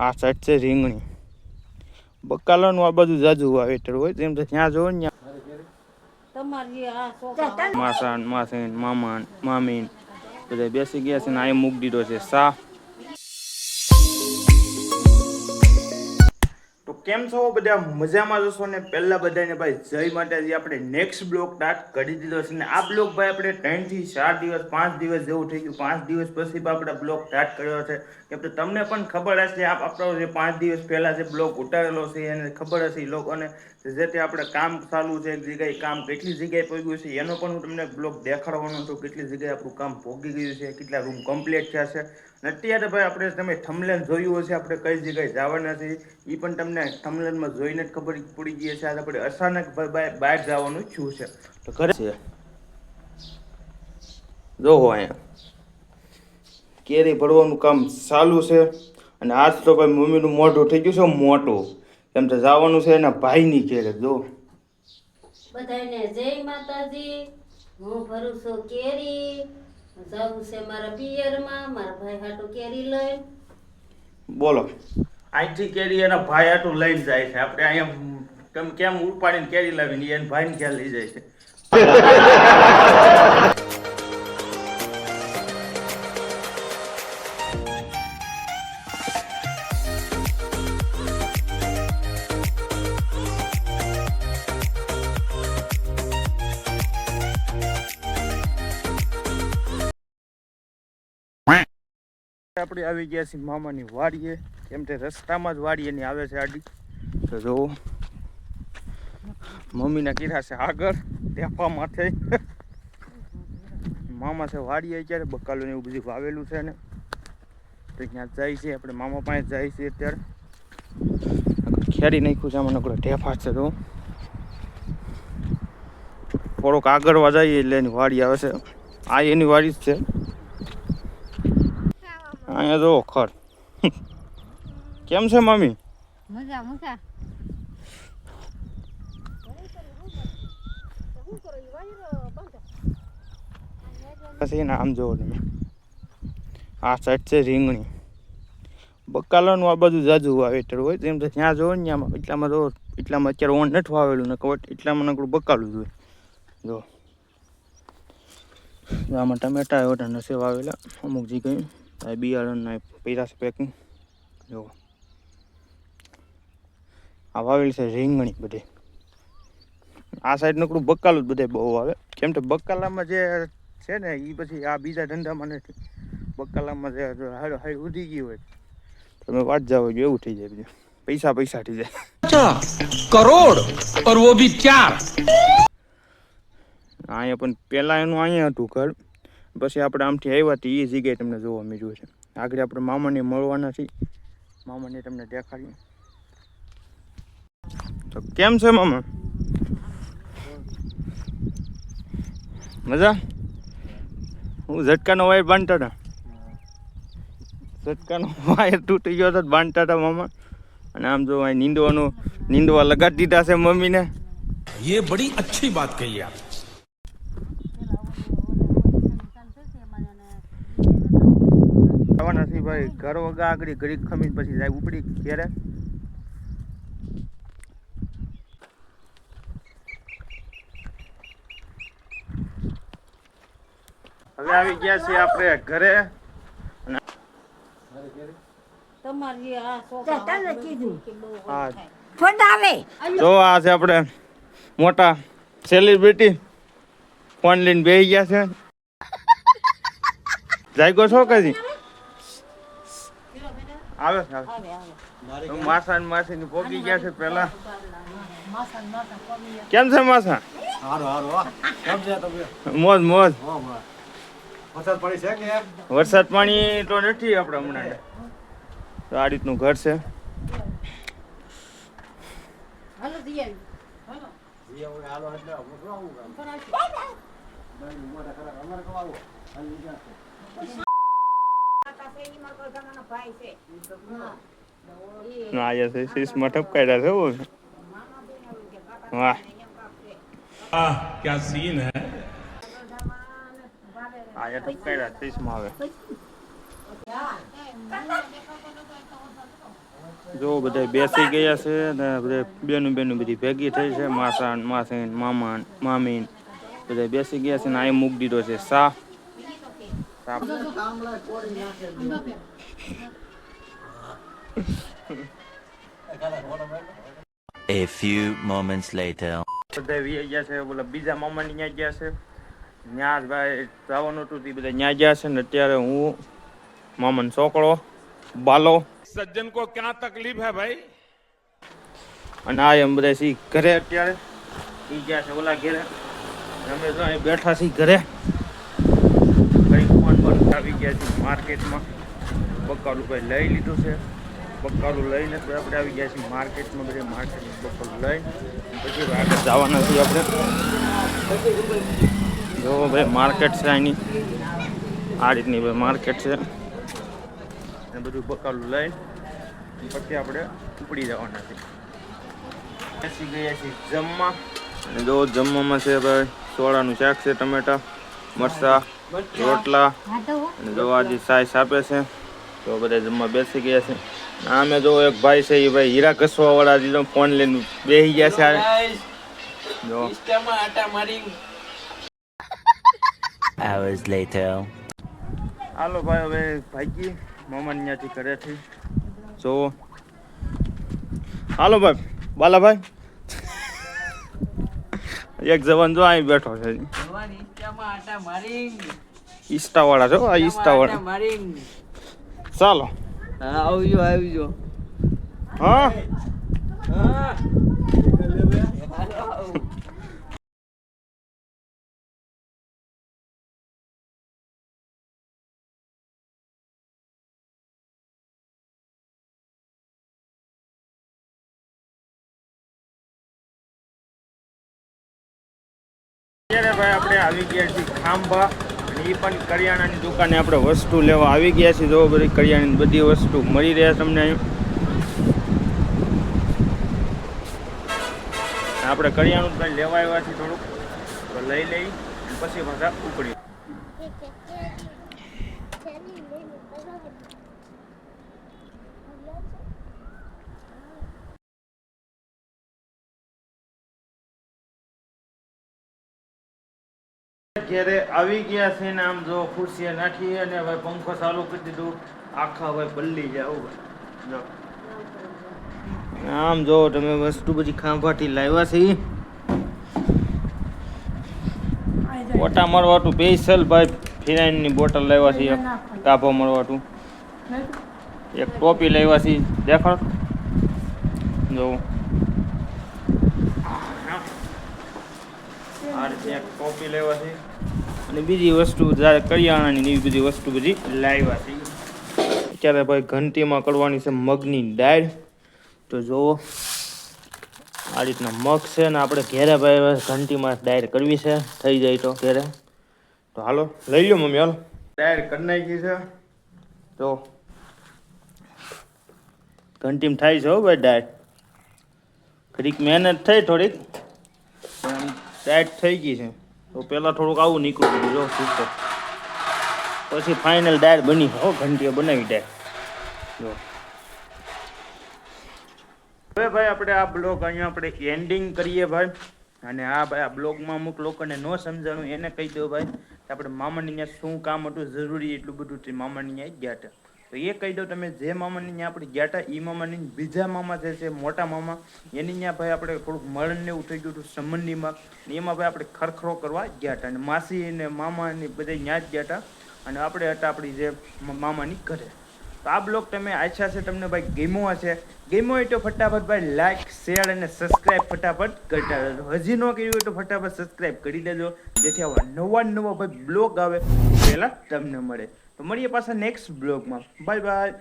આ સાઈડ છે રીંગણી. બકાલાનું આ બધું જાજુ વાવેતર હોય તેમ તો ત્યાં જોવો ને માસાન માસીન મામાન મામીન બધા બેસી ગયા છે ને આ મૂકી દીધો છે સા કેમ છો બધા? મજામાં જશો ને? પહેલા બધાને ભાઈ, જય માતાજી. આપણે નેક્સ્ટ બ્લોક સ્ટાર્ટ કરી દીધો છે ને આ બ્લોક ભાઈ આપણે ત્રણથી ચાર દિવસ, પાંચ દિવસ જેવું થઈ ગયું. પાંચ દિવસ પછી પણ આપણે બ્લોક સ્ટાર્ટ કર્યો છે. કે તમને પણ ખબર હશે, આપ આપણો જે પાંચ દિવસ પહેલા જે બ્લોક ઉતારેલો છે એને ખબર હશે લોકોને. જે તે આપણે કામ ચાલુ છે એક જગ્યાએ કામ કેટલી જગ્યાએ પહોંચ્યું છે, એનો પણ હું તમને બ્લોક દેખાડવાનો છું કેટલી જગ્યાએ આપણું કામ પહોંચી ગયું છે, કેટલા રૂમ કમ્પ્લીટ થયા છે. અને અત્યારે ભાઈ આપણે તમે થમલેન જોયું હશે, આપણે કઈ જગ્યાએ જવાના છે એ પણ તમને થમલેનમાં જોઈને જ ખબર પડી ગઈ છે આજે આપણે અચાનક બહાર જવાનું થયું છે. તો ઘરે છે. જોવો અહીંયા. કેરી ભરવાનું કામ ચાલુ છે. અને આજ તો ભાઈ મમ્મીનું મોઢું થઈ ગયું છે મોટું. એમ તો જવાનું છે એના ભાઈની ઘેરે જો. બધાને જય માતાજી. હું ભરું છું કેરી. જવું છે મારા પિયરમાં. મારા ભાઈ હાટુ કેરી લઈ. બોલો. અહીંથી કેરી એના ભાઈ હાટુ લઈને જાય છે. આપણે અહીંયા કેમ કેમ ઉપાડીને કેરી લાવીને એને ભાઈને ક્યાં લઈ જાય છે. આપણે આવી ગયા છીએ મામાની વાડીએ. કેમ કે રસ્તામાં જ વાડીએ ની આવે છે આડી. તો જો, મમ્મીના કીધા છે આગળ ટેફા માથે. મામા છે વાડીએ બકાલું ને એવું બધું વાવેલું છે ને. તો ત્યાં જાય છે, આપણે મામા પાસે જાય છે અત્યારે. ખેડી નાખ્યું છે, આમાં નકરો ટેફા છે તો થોડોક આગળ જઈએ એટલે એની વાડી આવે છે. આ એની વાડી જ છે. અહીંયા જો ખર કેમ છે મમ્મી? મજા મજા. પછી આમ જોવો તમે. આ સાઈડ છે રીંગણી. બકાલાનું આ બધું જાજુ વાવેતર હોય તેમ ત્યાં જોવો ને આમાં એટલામાં જો એટલામાં અત્યારે ઓન નથી વાવેલું ને કવટ એટલામાં નકડું બકાલું જોઈએ જો જો આમાં ટમેટા એવટા નથી વાવેલા અમુક જગ્યાએ. આ બિયારણના પૈસા છે પેકિંગ જો આ વાવેલ છે રીંગણી બધી આ સાઈડ નકડું બકાલું જ બધે બહુ આવે કેમ કે બક્કાલામાં જે છે ને એ પછી આ બીજા ધંધામાં નથી બકાલામાં જે હાડ હાડ ઉધી ગયું હોય તમે વાત જાઓ એવું થઈ જાય બીજું પૈસા પૈસા થઈ જાય કરોડ પર વો ભી ચાર અહીંયા પણ પેલા એનું અહીંયા હતું ઘર પછી આપણે આમથી આવ્યા હતી એ જગ્યાએ તમને જોવા મળ્યું છે આગળ આપણે મામાને મળવાના છીએ મામાને તમને દેખાડીએ તો કેમ છે મામા મજા હું ઝટકાનો વાયર બાંધતા હતા ઝટકાનો વાયર તૂટી ગયો હતો તો બાંધતા હતા મામા અને આમ જો અહીં નીંદવાનું નીંદવા લગાડી દીધા છે મમ્મીને ये बड़ी अच्छी बात कही आप જવાના છીએ ભાઈ. ઘર વગા આગળ ઘડીક ખમીને પછી જાય. ઉપડી ઘેરે. હવે આવી ગયા છીએ આપણે ઘરે. જો આ છે આપણે મોટા સેલિબ્રિટી ફોન લઈને બેસી ગયા છે. જાગ્યો છો કદી આવે? છે આવે. માસા ને માસી ની પોકી ગયા છે પેલા. કેમ છે માસા? મોજ મોજ. વરસાદ પડી છે કે વરસાદ પાણી તો નથી આપણે હમણાં તો આ રીતનું ઘર છે. હાલો ના યસ શીશ મઠપ કાઢ્યા છે બોલ વાહ. આ ક્યા સીન હે? આ યસ કાઢ્યા શીશમાં આવે. જો બધા બેસી ગયા છે ને બધા બેનું બેનું બધી ભેગી થઈ છે માસા માસીન મામા મામીન. બધા બેસી ગયા છે ને આ મૂક દીધો છે સા સાપ A few moments later. ગયા છે બોલે બીજા મોમેન્ટ ત્યાં ગયા છે. ત્યાં ભાઈ જવાનું હતું તે બધા ત્યાં ગયા છે ને અત્યારે હું મામન છોકરો બાલો. સજ્જન કો ક્યાં તકલીફ હે ભાઈ? અને આ એમ બધા સી ઘરે અત્યારે. ઈ ગયા છે ઓલા ઘરે. અમે તો અહીં બેઠા સી ઘરે. કઈ ફોન આવી ગયા છીએ માર્કેટમાં. બકાલું ભાઈ લઈ લીધું છે. બકાલું લઈને તો આપણે આવી ગયા છીએ માર્કેટમાં, બધે માર્કેટમાં બકાલું લઈ. પછી આગળ જવાના છીએ આપણે. જો ભાઈ માર્કેટ છે અહીંની આ રીતની ભાઈ માર્કેટ છે. અને બધું બકાલું લઈ. પછી આપણે ઉપડી જવાના છે છીએ જમવા. અને જો જમવામાં છે ભાઈ સોળાનું શાક છે, ટમેટા, મરચા રોટલા અને જો આજે સાઈસ આપે છે તો બધા જમવા બેસી ગયા છે. આમે જો એક ભાઈ છે એ ભાઈ હીરા ઘસવા વાળા દીધો ફોન લઈને બેસી ગયા છે. જો. Hours later. હાલો ભાઈ હવે ભાગી. મામાને ત્યાંથી ઘરેથી. જો. હાલો ભાઈ બાલા ભાઈ એક જવાન જો અહીં બેઠો છે. ઈસ્ટા વાળા છો? આ ઈસ્ટા વાળા ચાલો. આવજો આવજો. હા. અત્યારે ભાઈ આપણે આવી ગયા છીએ ખાંભા અને એ પણ કરિયાણાની દુકાને આપણે વસ્તુ લેવા આવી ગયા છીએ. જો બધી કરિયાણાની બધી વસ્તુ મળી રહ્યા તમને અહીં. આપણે કરિયાણું કંઈ લેવા આવ્યા છીએ થોડુંક. તો લઈ લઈ પછી ભાષા ઉપડી ઘેરે આવી ગયા છે ને આમ જો ખુરશીએ નાખી અને હવે પંખો ચાલુ કરી દીધું. આખા હવે પલ્લી જાવ જો. આમ જો તમે વસ્તુ બધી ખાંભાથી લાવ્યા છે. ઈ. ઓટા મારવાટું સ્પેશિયલ ભાઈ ફિનાઇનની બોટલ લાવ્યા છે, એક કાભો મળવાટું એક ટોપી લાવ્યા છે. દેખાડ. જો. આ રીતે એક ટોપી લેવા છે. અને બીજી વસ્તુ, જ્યારે કરિયાણાની એવી બધી વસ્તુ બધી લાવ્યા અત્યારે ભાઈ ઘંટીમાં કરવાની છે મગની દાળ. તો જુઓ આ રીતના મગ છે ને આપણે ઘેરે ભાઈ ઘંટીમાં દાળ કરવી છે, થઈ જાય તો ઘેરે. તો હાલો, લઈ લો મમ્મી, હાલો. દાળ કરી નાખી છે. તો ઘંટીમાં થાય છે હો ભાઈ દાળ. ઘડીક મહેનત થઈ થોડીક. ટાઈટ થઈ ગઈ છે. તો પહેલાં થોડુંક આવું નીકળું બધું, જો સુપર પછી ફાઇનલ ડાયર બની હો, ઘંટીઓ બનાવી ડાયર. જો. હવે ભાઈ આપણે આ બ્લોગ અહીંયા આપણે એન્ડિંગ કરીએ ભાઈ. અને આ ભાઈ આ બ્લોગમાં અમુક લોકોને ન સમજાણું, એને કહી દો ભાઈ આપણે મામાની ત્યાં શું કામ હતું, જરૂરી એટલું બધું મામાની ત્યાં ગયા હતા. તો એ કહી દો તમે જે મામાની ત્યાં આપણે ગયા હતા એ મામાની બીજા મામા જે છે, મોટા મામા, એની ત્યાં ભાઈ આપણે થોડુંક મળણ ને એવું થઈ ગયું હતું ને એમાં ભાઈ આપણે ખરખરો કરવા ગયા હતા અને માસી ને મામા ને બધા ત્યાં જ ગયા હતા અને આપણે હતા આપણી જે મામાની ઘરે. તો આ બ્લોગ તમે આછા છે, તમને ભાઈ ગેમો હશે. ગેમો હોય તો ફટાફટ ભાઈ લાઈક શેર અને સબસ્ક્રાઇબ ફટાફટ કરતા રહેજો હજી ન કર્યું હોય તો ફટાફટ સબસ્ક્રાઇબ કરી દેજો. જેથી આવા નવા નવા ભાઈ બ્લોગ આવે પહેલાં તમને મળે. મળીએ પાછા નેક્સ્ટ બ્લોગમાં બાય બાય